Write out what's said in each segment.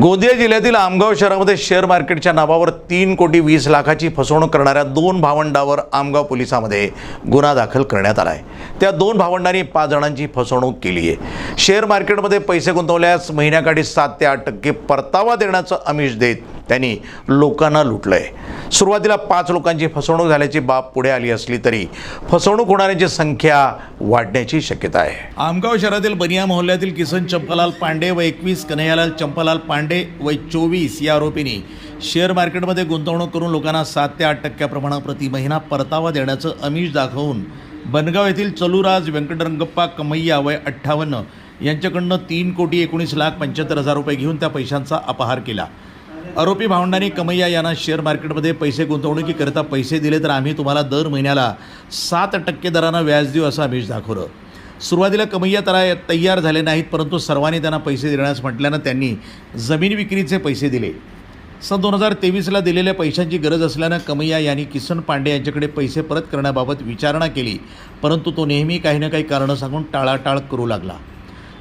गोंदिया जिल्ह्यातील आमगाव शहरामध्ये शेअर मार्केटच्या नावावर तीन कोटी वीस लाखाची फसवणूक करणाऱ्या दोन भावंडावर आमगाव पोलिसामध्ये गुन्हा दाखल करण्यात आला आहे त्या दोन भावंडांनी पाच जणांची फसवणूक केली आहे. शेअर मार्केटमध्ये पैसे गुंतवल्यास महिन्याकाठी सात ते आठ टक्के परतावा देण्याचं आमिष देत त्यांनी लोकांना लुटलं आहे सुरुवातीला पाच लोकांची फसवणूक झाल्याची बाब पुढे आली असली तरी फसवणूक होणाऱ्यांची संख्या वाढण्याची शक्यता आहे. आमगाव शहरातील बनिया मोहल्ल्यातील किसन चंपालाल पांडे व एकवीस कन्हैयालाल चंपालाल पांडे व चोवीस या आरोपींनी शेअर मार्केटमध्ये गुंतवणूक करून लोकांना सात ते आठ टक्क्याप्रमाणे प्रति महिना परतावा देण्याचं अमिष दाखवून बनगाव येथील चलुराज व्यंकटरंगप्पा कमैया वय अठ्ठावन्न यांच्याकडनं तीन कोटी एकोणीस लाख पंच्याहत्तर हजार रुपये घेऊन त्या पैशांचा अपहार केला. आरोपी भावंडांनी कमैया यांना शेअर मार्केटमध्ये पैसे गुंतवणुकीकरिता पैसे दिले तर आम्ही तुम्हाला दर महिन्याला सात टक्के दरानं व्याज देऊ असं आमिष दाखवलं. सुरुवातीला कमैया तरा तयार झाले नाहीत परंतु सर्वांनी त्यांना पैसे देण्यास म्हटल्यानं त्यांनी जमीन विक्रीचे पैसे दिले. सन दोन हजार तेवीसला दिलेल्या पैशांची गरज असल्यानं कमैया यांनी किसन पांडे यांच्याकडे पैसे परत करण्याबाबत विचारणा केली परंतु तो नेहमी काही ना काही कारणं सांगून टाळाटाळ करू लागला.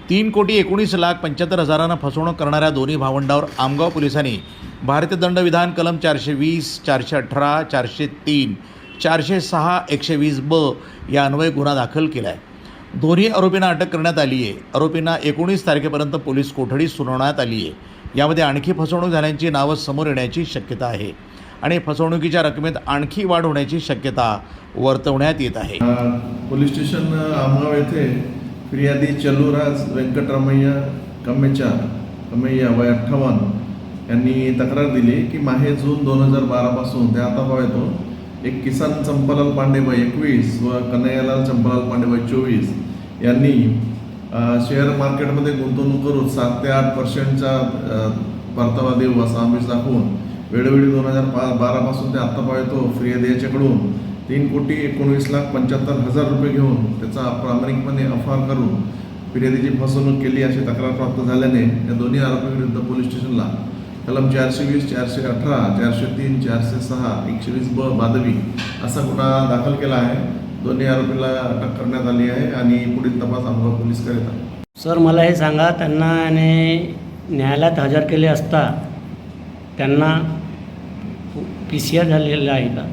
तीन कोटी एकोणीस लाख पंच्याहत्तर हजारांना फसवणूक करणाऱ्या दोन्ही भावंडावर आमगाव पोलिसांनी भारतीय दंडविधान कलम चारशे वीस चारशे अठरा चारशे तीन चारशे सहा एकशे वीस ब या अन्वये गुन्हा दाखल केला आहे दोन्ही आरोपींना अटक करण्यात आली आहे. आरोपींना एकोणीस तारखेपर्यंत पोलीस कोठडी सुनावण्यात आली आहे. यामध्ये आणखी फसवणूक झाल्याची नावं समोर येण्याची शक्यता आहे आणि फसवणुकीच्या रकमेत आणखी वाढ होण्याची शक्यता वर्तवण्यात येत आहे. पोलीस स्टेशन आमगाव येथे फिर्यादी चलुराज व्यंकटरमय्या कमेचा कमय्या वय अठ्ठावन्न यांनी तक्रार दिली की माहे जून दोन हजार बारापासून ते आता पाव येतो एक किसान चंपालाल पांडे वय एकवीस व कन्हैयालाल चंपालाल पांडे वय चोवीस यांनी शेअर मार्केटमध्ये गुंतवणूक करून सात ते आठ पर्सेंटचा परतावा देऊ असा आमिष दाखवून वेळोवेळी दोन हजार पा बारापासून ते आत्ता पाहतो येतो फिर्यादी याच्याकडून तीन कोटी एकोणवीस लाख पंच्याहत्तर हजार रुपये घेऊन त्याचा प्रामाणिकपणे अफार करून फिर्यादीची फसवणूक केली अशी तक्रार प्राप्त झाल्याने या दोन्ही आरोपीविरुद्ध पोलीस स्टेशनला कलम चारशे वीस चारशे अठरा चारशे तीन चारशे सहा एकशे वीस ब बादवी असा गुन्हा दाखल केला आहे. दोन्ही आरोपीला अटक करण्यात आली आहे आणि पुढील तपास आमगाव पोलीस करीत आहे. सर मला हे सांगा त्यांना याने न्यायालयात हजर केले असता त्यांना पी सी आर झालेला आहे का?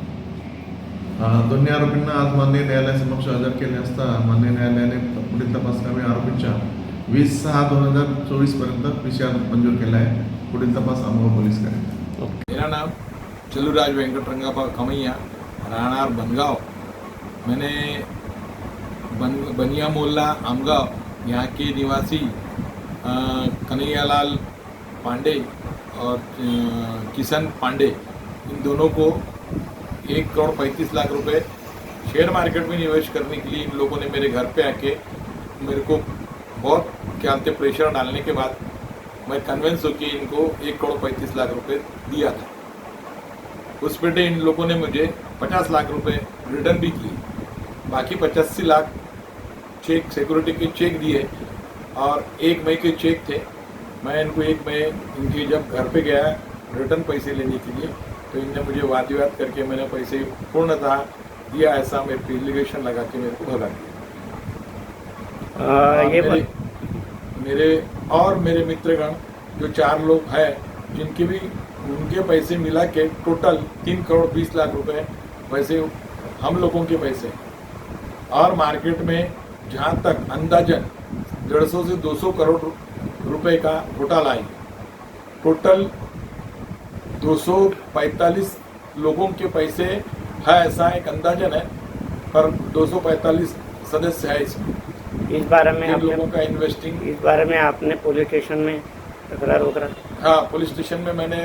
दोन्ही आरोपींना आज मान्य न्यायालयासमक्ष हजर केले असता मान्य न्यायालयाने पुढील तपासकामी आरोपींच्या वीस सहा दोन हजार चोवीसपर्यंत मंजूर केला आहे पुढील तपास आमगाव पोलीस करेल मेरा नाम चलुराज वेंकटरंगापा कमैया राहणार बनगाव. मैंने बन बनिया मोल्ला आमगाव यहाँ के निवासी कन्हैयालाल पांडे और किशन पांडे इन दोनों को एक करोड़ पैंतीस लाख रुपए शेयर मार्केट में निवेश करने के लिए इन लोगों ने मेरे घर पे आके मेरे को बहुत क्या बोलते प्रेशर डालने के बाद मैं कन्विंस होकर इनको एक करोड़ पैंतीस लाख रुपए दिया था। उस पे इन लोगों ने मुझे पचास लाख रुपए रिटर्न भी किए। बाकी पचासी लाख चेक सिक्योरिटी के चेक दिए और एक मई के चेक थे। मैं इनको एक मई इनके जब घर पे गया रिटर्न पैसे लेने के लिए तो इनने मुझे वाद विवाद करके मैंने पैसे पूर्णतः दिया ऐसा मेरे पे एलिगेशन लगा के मेरे को भगा दिया। ये मेरे, मेरे और मेरे मित्रगण जो चार लोग हैं जिनके भी उनके पैसे मिला के टोटल तीन करोड़ बीस लाख रुपए पैसे हम लोगों के पैसे। और मार्केट में जहाँ तक अंदाजन डेढ़ सौ से दो सौ करोड़ रु- रुपए का घोटाला आई टोटल 245 लोगों के पैसे है ऐसा एक अंदाजन है पर 245 सदस्य है इसमें। इस बारे में इन लोगों का इन्वेस्टिंग इस बारे में आपने पुलिस स्टेशन में तकरार वगैरह हाँ पुलिस स्टेशन में मैंने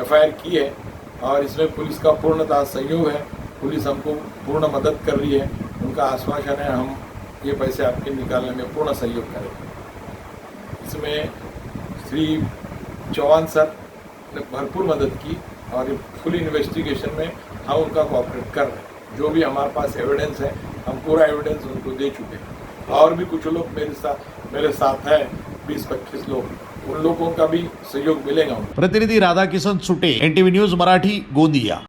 एफआईआर की है और इसमें पुलिस का पूर्णतः सहयोग है। पुलिस हमको पूर्ण मदद कर रही है। उनका आश्वासन है हम ये पैसे आपके निकालने में पूर्ण सहयोग करेंगे। इसमें श्री चौहान सर ने भरपूर मदद की और फुल इन्वेस्टिगेशन में हम उनका कोऑपरेट कर रहे हैं। जो भी हमारे पास एविडेंस है, हम पूरा एविडेंस उनको दे चुके हैं। और भी कुछ लोग मेरे साथ मेरे साथ हैं बीस पच्चीस लोग। उन लोगों का भी सहयोग मिलेगा प्रतिनिधि राधा किशन सुटे, एनटीवी न्यूज़, मराठी, गोंदिया।